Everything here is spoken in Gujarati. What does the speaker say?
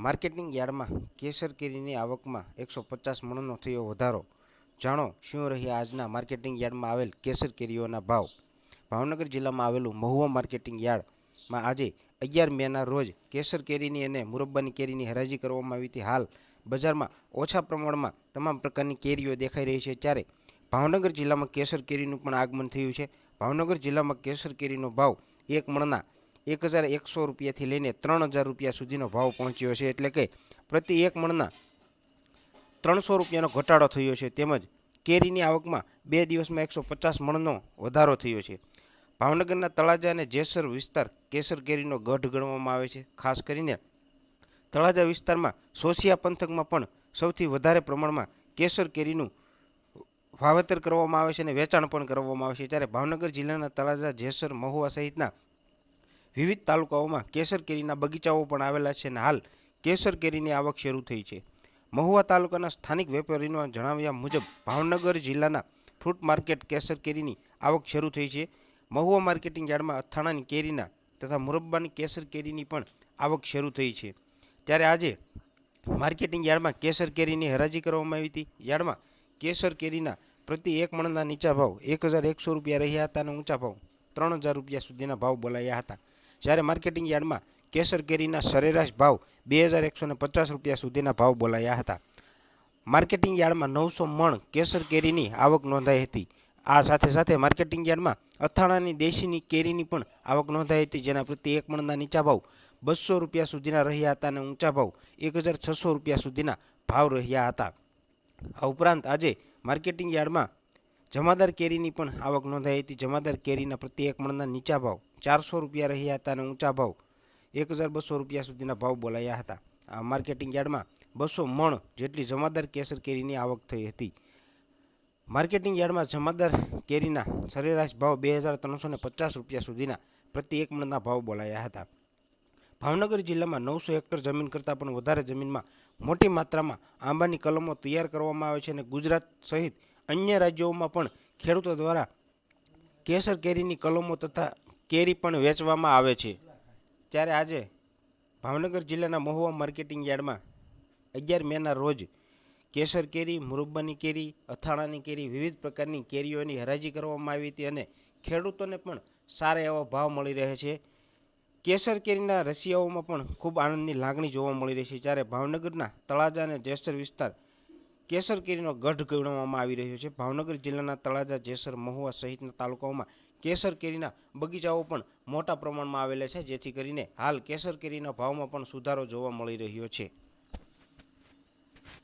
માર્કેટિંગ યાર્ડમાં કેસર કેરીની આવકમાં એકસો પચાસ મણનો થયો વધારો. જાણો શું રહ્યા આજના માર્કેટિંગ યાર્ડમાં આવેલ કેસર કેરીઓના ભાવ? ભાવનગર જિલ્લામાં આવેલું મહુવા માર્કેટિંગ યાર્ડમાં આજે અગિયાર મેના રોજ કેસર કેરીની અને મુરબ્બાની કેરીની હરાજી કરવામાં આવી હતી. હાલ બજારમાં ઓછા પ્રમાણમાં તમામ પ્રકારની કેરીઓ દેખાઈ રહી છે. ત્યારે ભાવનગર જિલ્લામાં કેસર કેરીનું પણ આગમન થયું છે. ભાવનગર જિલ્લામાં કેસર કેરીનો ભાવ એક મણના એક હજાર એકસો રૂપિયાથી લઈને ત્રણ હજાર રૂપિયા સુધીનો ભાવ પહોંચ્યો છે. એટલે કે પ્રતિ એક મણના ત્રણસો રૂપિયાનો ઘટાડો થયો છે. તેમજ કેરીની આવકમાં બે દિવસમાં એકસો પચાસ મણનો વધારો થયો છે. ભાવનગરના તળાજા અને જેસર વિસ્તાર કેસર કેરીનો ગઢ ગણવામાં આવે છે. ખાસ કરીને તળાજા વિસ્તારમાં સોસિયા પંથકમાં પણ સૌથી વધારે પ્રમાણમાં કેસર કેરીનું વાવેતર કરવામાં આવે છે અને વેચાણ પણ કરવામાં આવે છે. ત્યારે ભાવનગર જિલ્લાના તળાજા જેસર મહુવા સહિતના વિવિધ તાલુકાઓમાં કેસર કેરીના બગીચાઓ પણ આવેલા છે અને હાલ કેસર કેરીની આવક શરૂ થઈ છે. મહુવા તાલુકાના સ્થાનિક વેપારીઓના જણાવ્યા મુજબ ભાવનગર જિલ્લાના ફ્રૂટ માર્કેટ કેસર કેરીની આવક શરૂ થઈ છે. મહુવા માર્કેટિંગ યાર્ડમાં અથાણાની કેરીના તથા મુરબ્બાની કેસર કેરીની પણ આવક શરૂ થઈ છે. ત્યારે આજે માર્કેટિંગ યાર્ડમાં કેસર કેરીની હરાજી કરવામાં આવી હતી. યાર્ડમાં કેસર કેરીના પ્રતિ એક મણના નીચા ભાવ એક હજાર એકસો રૂપિયા રહ્યા હતા અને ઊંચા ભાવ ત્રણ હજાર રૂપિયા સુધીના ભાવ બોલાયા હતા. જ્યારે માર્કેટિંગ યાર્ડમાં કેસર કેરીના સરેરાશ ભાવ બે હજાર એકસો ને પચાસ રૂપિયા સુધીના ભાવ બોલાયા હતા. માર્કેટિંગ યાર્ડમાં નવસો મણ કેસર કેરીની આવક નોંધાઈ હતી. આ સાથે સાથે માર્કેટિંગ યાર્ડમાં અથાણાની દેશીની કેરીની પણ આવક નોંધાઈ હતી, જેના પ્રતિ એક મણના નીચા ભાવ બસો રૂપિયા સુધીના રહ્યા હતા અને ઊંચા ભાવ એક હજાર છસો રૂપિયા સુધીના ભાવ રહ્યા હતા. આ ઉપરાંત આજે માર્કેટિંગ યાર્ડમાં જમાદાર કેરીની પણ આવક નોંધાઈ હતી. જમાદાર કેરીના પ્રતિ એક મણના નીચા ભાવ ચારસો રૂપિયા રહ્યા હતા અને ઊંચા ભાવ એક હજાર બસો રૂપિયા સુધીના ભાવ બોલાયા હતા. આ માર્કેટિંગ યાર્ડમાં બસો મણ જેટલી જમાદાર કેસર કેરીની આવક થઈ હતી. માર્કેટિંગ યાર્ડમાં જમાદાર કેરીના સરેરાશ ભાવ બે હજાર ત્રણસો ને પચાસ રૂપિયા સુધીના પ્રતિ એક મણના ભાવ બોલાયા હતા. ભાવનગર જિલ્લામાં નવસો હેક્ટર જમીન કરતાં પણ વધારે જમીનમાં મોટી માત્રામાં આંબાની કલમો તૈયાર કરવામાં આવે છે અને ગુજરાત સહિત અન્ય રાજ્યોમાં પણ ખેડૂતો દ્વારા કેસર કેરીની કલમો તથા કેરી પણ વેચવામાં આવે છે. ત્યારે આજે ભાવનગર જિલ્લાના મહુવા માર્કેટિંગ યાર્ડમાં અગિયાર મેના રોજ કેસર કેરી, મુરબ્બાની કેરી, અથાણાની કેરી વિવિધ પ્રકારની કેરીઓની હરાજી કરવામાં આવી હતી અને ખેડૂતોને પણ સારા એવા ભાવ મળી રહે છે. કેસર કેરીના રસિયાઓમાં પણ ખૂબ આનંદની લાગણી જોવા મળી રહી છે. જ્યારે ભાવનગરના તળાજા અને જેસ્ટર વિસ્તાર કેસર કેરીનો ગઢ ગણવામાં આવી રહ્યો છે. ભાવનગર જિલ્લાના તળાજા, જેસર, મહુવા સહિતના તાલુકાઓમાં કેસર કેરીના બગીચાઓ પણ મોટા પ્રમાણમાં આવેલા છે, જેથી કરીને હાલ કેસર કેરીના ભાવમાં પણ સુધારો જોવા મળી રહ્યો છે.